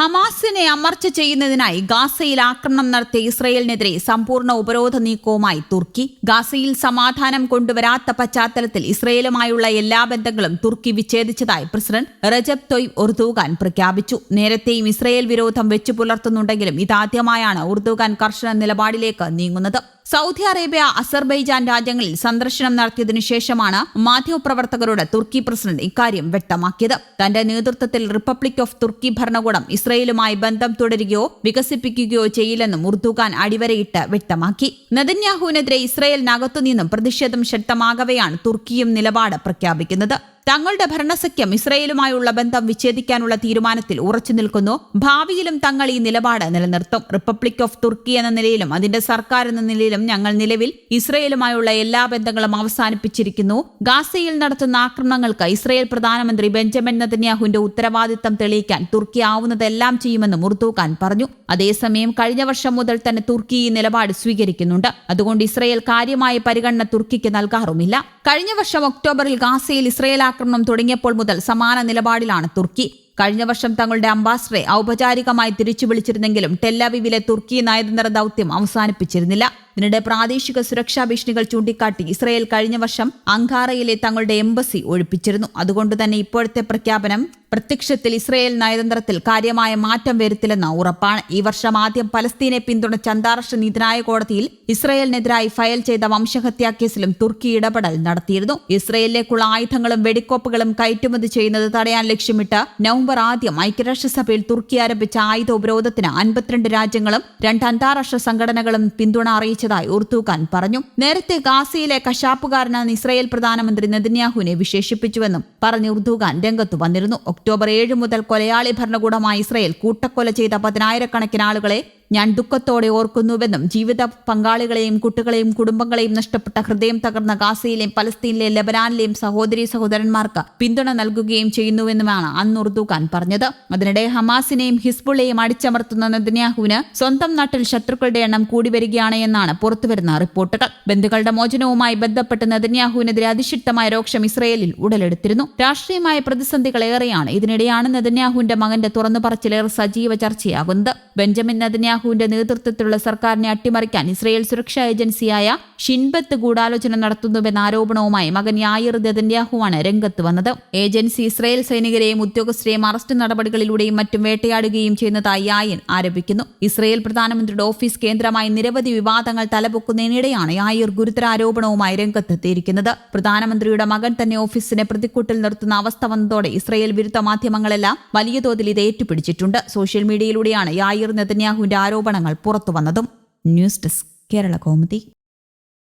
ഹമാസിനെ അമർച്ച ചെയ്യുന്നതിനായി ഗാസയിൽ ആക്രമണം നടത്തിയ ഇസ്രയേലിനെതിരെ സമ്പൂർണ ഉപരോധ നീക്കവുമായി തുർക്കി. ഗാസയിൽ സമാധാനം കൊണ്ടുവരാത്ത പശ്ചാത്തലത്തിൽ ഇസ്രയേലുമായുള്ള എല്ലാ ബന്ധങ്ങളും തുർക്കി വിച്ഛേദിച്ചതായി പ്രസിഡന്റ് റജബ് തൊയ് ഉർദുഖാൻ പ്രഖ്യാപിച്ചു. നേരത്തെയും ഇസ്രയേൽ വിരോധം വെച്ചു പുലർത്തുന്നുണ്ടെങ്കിലും ഇതാദ്യമായാണ് ഉർദുഖാൻ കർശന നിലപാടിലേക്ക് നീങ്ങുന്നത്. സൗദി അറേബ്യ അസർബൈജാൻ രാജ്യങ്ങളിൽ സന്ദർശനം നടത്തിയതിനു ശേഷമാണ് മാധ്യമപ്രവർത്തകരോട് തുർക്കി പ്രസിഡന്റ് ഇക്കാര്യം വ്യക്തമാക്കിയത്. തന്റെ നേതൃത്വത്തിൽ റിപ്പബ്ലിക് ഓഫ് തുർക്കി ഭരണകൂടം ഇസ്രയേലുമായി ബന്ധം തുടരുകയോ വികസിപ്പിക്കുകയോ ചെയ്യില്ലെന്നും ഉർദുഖാൻ അടിവരയിട്ട് വ്യക്തമാക്കി. നെതന്യാഹുവിനെതിരെ ഇസ്രയേലിനകത്തുനിന്നും പ്രതിഷേധം ശക്തമാകവെയാണ് തുർക്കിയും നിലപാട് പ്രഖ്യാപിക്കുന്നത്. തങ്ങളുടെ ഭരണസഖ്യം ഇസ്രയേലുമായുള്ള ബന്ധം വിച്ഛേദിക്കാനുള്ള തീരുമാനത്തിൽ ഉറച്ചു നിൽക്കുന്നു. ഭാവിയിലും തങ്ങൾ ഈ നിലപാട് നിലനിർത്തും. റിപ്പബ്ലിക് ഓഫ് തുർക്കി എന്ന നിലയിലും അതിന്റെ സർക്കാർ എന്ന നിലയിലും ഞങ്ങൾ നിലവിൽ ഇസ്രയേലുമായുള്ള എല്ലാ ബന്ധങ്ങളും അവസാനിപ്പിച്ചിരിക്കുന്നു. ഗാസയിൽ നടത്തുന്ന ആക്രമണങ്ങൾക്ക് ഇസ്രയേൽ പ്രധാനമന്ത്രി ബെഞ്ചമിൻ നെതന്യാഹുവിന്റെ ഉത്തരവാദിത്തം തെളിയിക്കാൻ തുർക്കി ആവുന്നതെല്ലാം ചെയ്യുമെന്ന് മുർദൂഖാൻ പറഞ്ഞു. അതേസമയം കഴിഞ്ഞ വർഷം മുതൽ തന്നെ തുർക്കി ഈ നിലപാട് സ്വീകരിക്കുന്നുണ്ട്. അതുകൊണ്ട് ഇസ്രയേൽ കാര്യമായ പരിഗണന തുർക്കിക്ക് നൽകാറുമില്ല. കഴിഞ്ഞ വർഷം ഒക്ടോബറിൽ ഗാസയിൽ ഇസ്രയേൽ ആക്രമണം തുടങ്ങിയപ്പോൾ മുതൽ സമാന നിലപാടിലാണ് തുർക്കി. കഴിഞ്ഞ വർഷം തങ്ങളുടെ അംബാസഡറെ ഔപചാരികമായി തിരിച്ചു വിളിച്ചിരുന്നെങ്കിലും ടെല്ലവിവിലെ തുർക്കി നയതന്ത്ര ദൗത്യം അവസാനിപ്പിച്ചിരുന്നില്ല. ഇതിനിടെ പ്രാദേശിക സുരക്ഷാ ഭീഷണികൾ ചൂണ്ടിക്കാട്ടി ഇസ്രയേൽ കഴിഞ്ഞ വർഷം അങ്കാറയിലെ തങ്ങളുടെ എംബസി ഒഴിപ്പിച്ചിരുന്നു. അതുകൊണ്ട് തന്നെ ഇപ്പോഴത്തെ പ്രഖ്യാപനം പ്രത്യക്ഷത്തിൽ ഇസ്രയേൽ നയതന്ത്രത്തിൽ കാര്യമായ മാറ്റം വരുത്തില്ലെന്ന ഉറപ്പാണ്. ഈ വർഷം ആദ്യം പലസ്തീനെ പിന്തുണച്ച അന്താരാഷ്ട്ര നീതിന്യായ കോടതിയിൽ ഇസ്രയേലിനെതിരായി ഫയൽ ചെയ്ത വംശഹത്യാ കേസിലും തുർക്കി ഇടപെടൽ നടത്തിയിരുന്നു. ഇസ്രയേലിലേക്കുള്ള ആയുധങ്ങളും വെടിക്കോപ്പുകളും കയറ്റുമതി ചെയ്യുന്നത് തടയാൻ ലക്ഷ്യമിട്ട് നവംബർ ആദ്യം ഐക്യരാഷ്ട്രസഭയിൽ തുർക്കി ആരംഭിച്ച ആയുധ ഉപരോധത്തിന് അൻപത്തിരണ്ട് രാജ്യങ്ങളും രണ്ട് അന്താരാഷ്ട്ര സംഘടനകളും പിന്തുണ അറിയിച്ചതായി ഉർത്തൂഖാൻ പറഞ്ഞു. നേരത്തെ ഗാസയിലെ കശാപ്പുകാരനെന്ന് ഇസ്രയേൽ പ്രധാനമന്ത്രി നെതന്യാഹുവിനെ വിശേഷിപ്പിച്ചുവെന്നും പറഞ്ഞ് ഉർദുഖാൻ രംഗത്തു വന്നിരുന്നു. ഒക്ടോബർ ഏഴ് മുതൽ കൊലയാളി ഭരണകൂടമായ ഇസ്രയേൽ കൂട്ടക്കൊല ചെയ്ത പതിനായിരക്കണക്കിന് ആളുകളെ ഞാൻ ദുഃഖത്തോടെ ഓർക്കുന്നുവെന്നും ജീവിത പങ്കാളികളെയും കുട്ടികളെയും കുടുംബങ്ങളെയും നഷ്ടപ്പെട്ട ഹൃദയം തകർന്ന ഗാസയിലെയും പലസ്തീനിലെയും ലബനാനിലെയും സഹോദരി സഹോദരന്മാർക്ക് പിന്തുണ നൽകുകയും ചെയ്യുന്നുവെന്നുമാണ് അന്ന് ഉർദുഖാൻ പറഞ്ഞത്. അതിനിടെ ഹമാസിനെയും ഹിസ്ബുള്ളയെയും അടിച്ചമർത്തുന്ന നെതന്യാഹുവിന് സ്വന്തം നാട്ടിൽ ശത്രുക്കളുടെ എണ്ണം കൂടി വരികയാണ് എന്നാണ് പുറത്തുവരുന്ന റിപ്പോർട്ടുകൾ. ബന്ധുക്കളുടെ മോചനവുമായി ബന്ധപ്പെട്ട് നെതന്യാഹുവിനെതിരെ അതിശക്തമായ രോക്ഷം ഇസ്രയേലിൽ ഉടലെടുത്തിരുന്നു. രാഷ്ട്രീയമായ പ്രതിസന്ധികൾ ഏറെയാണ്. ഇതിനിടെയാണ് നെതന്യാഹുവിന്റെ മകന്റെ തുറന്നു പറച്ചിലേറെ സജീവ ചർച്ചയാകുന്നത്. ബെഞ്ചമിൻ നെതന്യാഹു നെതന്യാഹുവിന്റെ നേതൃത്വത്തിലുള്ള സർക്കാരിനെ അട്ടിമറിക്കാൻ ഇസ്രയേൽ സുരക്ഷാ ഏജൻസിയായ ഷിൻബത്ത് ഗൂഢാലോചന നടത്തുന്നുവെന്ന ആരോപണവുമായി മകൻ യായിർ നെതന്യാഹുവാണ് രംഗത്ത് വന്നത്. ഏജൻസി ഇസ്രയേൽ സൈനികരെയും ഉദ്യോഗസ്ഥരെയും അറസ്റ്റ് നടപടികളിലൂടെയും മറ്റും വേട്ടയാടുകയും ചെയ്യുന്നതായി യായിൻ ആരോപിക്കുന്നു. ഇസ്രയേൽ പ്രധാനമന്ത്രിയുടെ ഓഫീസ് കേന്ദ്രമായി നിരവധി വിവാദങ്ങൾ തലപൊക്കുന്നതിനിടെയാണ് യായിർ ഗുരുതര ആരോപണവുമായി രംഗത്തെത്തിയിരിക്കുന്നത്. പ്രധാനമന്ത്രിയുടെ മകൻ തന്നെ ഓഫീസിനെ പ്രതിക്കൂട്ടിൽ നിർത്തുന്ന അവസ്ഥ വന്നതോടെ ഇസ്രയേൽ വിരുദ്ധ മാധ്യമങ്ങളെല്ലാം വലിയ തോതിൽ ഇത് ഏറ്റുപിടിച്ചിട്ടുണ്ട്. സോഷ്യൽ മീഡിയയിലൂടെയാണ് യായിർ നെതന്യാഹുവിന്റെ ആരോപണങ്ങൾ പുറത്തുവന്നതും. News desk Kerala Kaumudi.